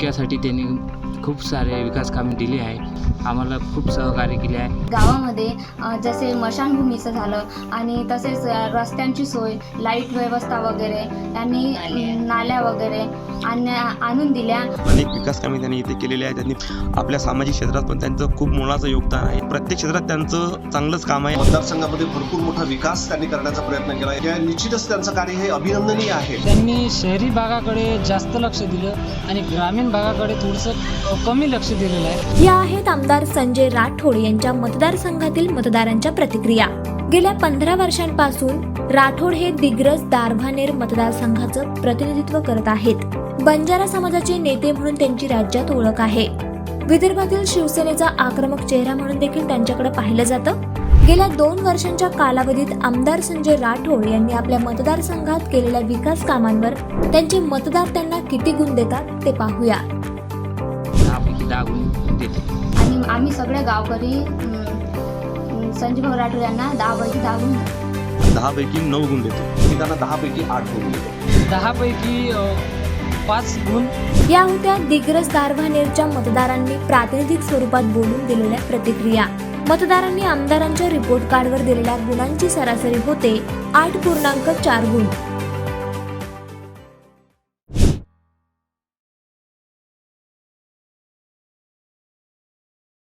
तालुक्यासाठी त्यांनी खूप सारे विकास कामे दिली आहे. आम्हाला खूप सहकार्य केले आहे. गावामध्ये जसे मशानभूमीचं झालं आणि तसेच रस्त्यांची सोय लाइट व्यवस्था वगैरे त्यांनी नाल्या वगैरे आणण्या आणून दिल्या. अनेक विकास कामे त्यांनी इथे केलेली आहे त्यांनी आपल्या सामाजिक क्षेत्रात पण त्यांचं खूप मोलाचं योगदान आहे. प्रत्येक क्षेत्रात त्यांचं चांगलंच काम आहे. मतदारसंघामध्ये भरपूर मोठा विकास त्यांनी करण्याचा प्रयत्न केला आहे. निश्चितच त्यांचं कार्य हे अभिनंदनीय आहे. त्यांनी शहरी भागाकडे जास्त लक्ष दिलं आणि ग्रामीण भागाकडे थोडंसं कमी लक्ष दिलेलं आहे. या आहेत आमदार संजय राठोड यांच्या मतदारसंघातील मतदारांच्या प्रतिक्रिया. गेल्या पंधरा वर्षांपासून राठोड हे दिग्रज दारभानेर मतदारसंघाचं प्रतिनिधित्व करत आहेत. बंजारा समाजाचे नेते म्हणून त्यांची राज्यात ओळख आहे. विदर्भातील शिवसेनेचा आक्रमक चेहरा म्हणून देखील त्यांच्याकडे पाहिलं जातं. गेल्या दोन वर्षांच्या कालावधीत आमदार संजय राठोड यांनी आपल्या मतदारसंघात केलेल्या विकास कामांवर त्यांचे मतदार त्यांना किती गुण देतात ते पाहूया. दहा गुण आणि आम्ही सगळे गावकरी संजय भाऊ राठोड यांना दहापैकी दहा गुण देतो. दहापैकी नऊ गुण देतो. मी त्यांना दहापैकी आठ होऊन देतो. दहापैकी अ, पाच गुण. या होत्या दिग्रस दारव्हानेरच्या मतदारांनी प्रातिनिधिक स्वरूपात बोलून दिलेल्या प्रतिक्रिया. मतदारांनी आमदारांच्या रिपोर्ट कार्डवर दिलेल्या गुणांची सरासरी होते आठ पूर्णांक चार गुण.